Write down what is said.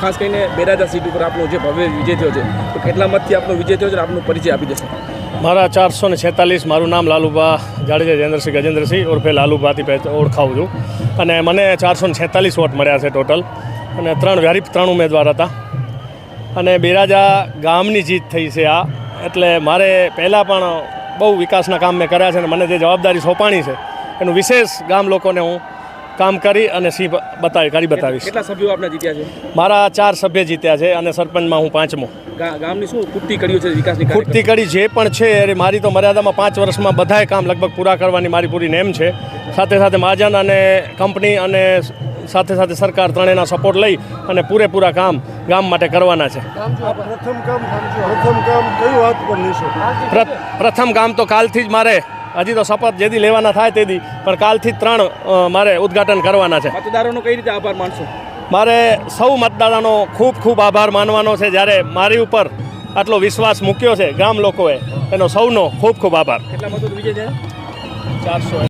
ખાસ કરીને બેરાજા સીટ ઉપર આપનો જે ભવ્ય વિજય થયો છે, તો કેટલા મતથી આપનો વિજય થયો છે, આપનો પરિચય આપી દેશો. મારા ચારસો ને છેતાલીસ, મારું નામ લાલુભા જાડેજા જયેન્દ્રસિંહ ગજેન્દ્રસિંહ, ઉર્ફે લાલુભાથી ઓળખાવું છું. અને મને ચારસો ને છેતાલીસ વોટ મળ્યા છે ટોટલ. અને ત્રણ વ્યારી ત્રણ ઉમેદવાર હતા. અને બેરાજા ગામની જીત થઈ છે આ. એટલે મારે પહેલાં પણ બહુ વિકાસના કામ મેં કર્યા છે અને મને જે જવાબદારી સોંપાણી છે એનું વિશેષ ગામ લોકોને હું કામ કરી અને સિંહ બતાવી કરી બતાવીશ. કેટલા સભ્યો આપના જીત્યા છે? મારા ચાર સભ્ય જીત્યા છે અને સરપંચમાં હું પાંચમો. ગામની શું ખૂટતી કર્યું છે વિકાસની ખૂટતી કડી જે પણ છે એ મારી તો મર્યાદામાં પાંચ વર્ષમાં બધાય કામ લગભગ પૂરા કરવાની મારી પૂરી નેમ છે. સાથે સાથે મહાજન અને કંપની અને સાથે સાથે સરકાર ત્રણેયના સપોર્ટ લઈ અને પૂરેપૂરા કામ ગામ માટે કરવાના છે. પ્રથમ કામ પ્રથમ કામ કયું વાત પર લેશો? પ્ર- પ્રથમ કામ તો કાલથી જ મારે હજી તો શપથ જેથી લેવાના થાય તેથી પણ કાલથી જ ત્રણ મારે ઉદ્ઘાટન કરવાના છે. મતદારોનો કઈ રીતે આભાર માનશો? મારે સૌ મતદારોનો ખૂબ ખૂબ આભાર માનવાનો છે. જ્યારે મારી ઉપર આટલો વિશ્વાસ મૂક્યો છે ગામ લોકોએ એનો સૌનો ખૂબ ખૂબ આભાર. કેટલા મતો વિજય ચારસો